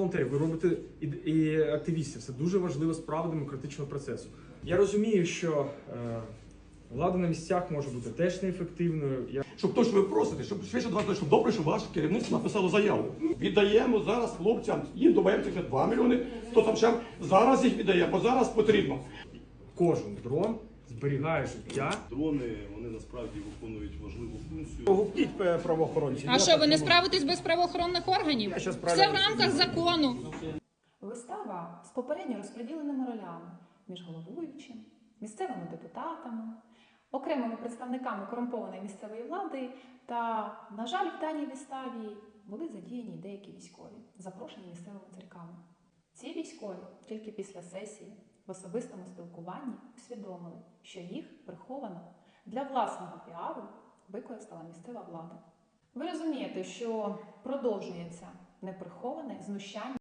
волонтерів, ви робите і, і активістів. Це дуже важлива справа демократичного процесу. Я розумію, що е, влада на місцях може бути теж неефективною. Я Щоб то, що ви просите, щоб швидше два щоб добре, щоб ваше керівництво написало заяву. Віддаємо зараз хлопцям, їм додаємо цих 2 мільйони, хто там ще зараз їх віддає, бо зараз потрібно. кожен дрон зберігає життя. Дрони вони насправді виконують важливу функцію. Погубтіть е, правоохоронців. А що ви не справитесь без правоохоронних органів? Все в рамках закону. Вистава з попередньо розподіленими ролями між головуючим, місцевими депутатами, окремими представниками корумпованої місцевої влади та, на жаль, в даній виставі були задіяні деякі військові, запрошені місцевими церквами. Ці військові тільки після сесії в особистому спілкуванні усвідомили, що їх приховано для власного піару використала місцева влада. Ви розумієте, що продовжується неприховане знущання.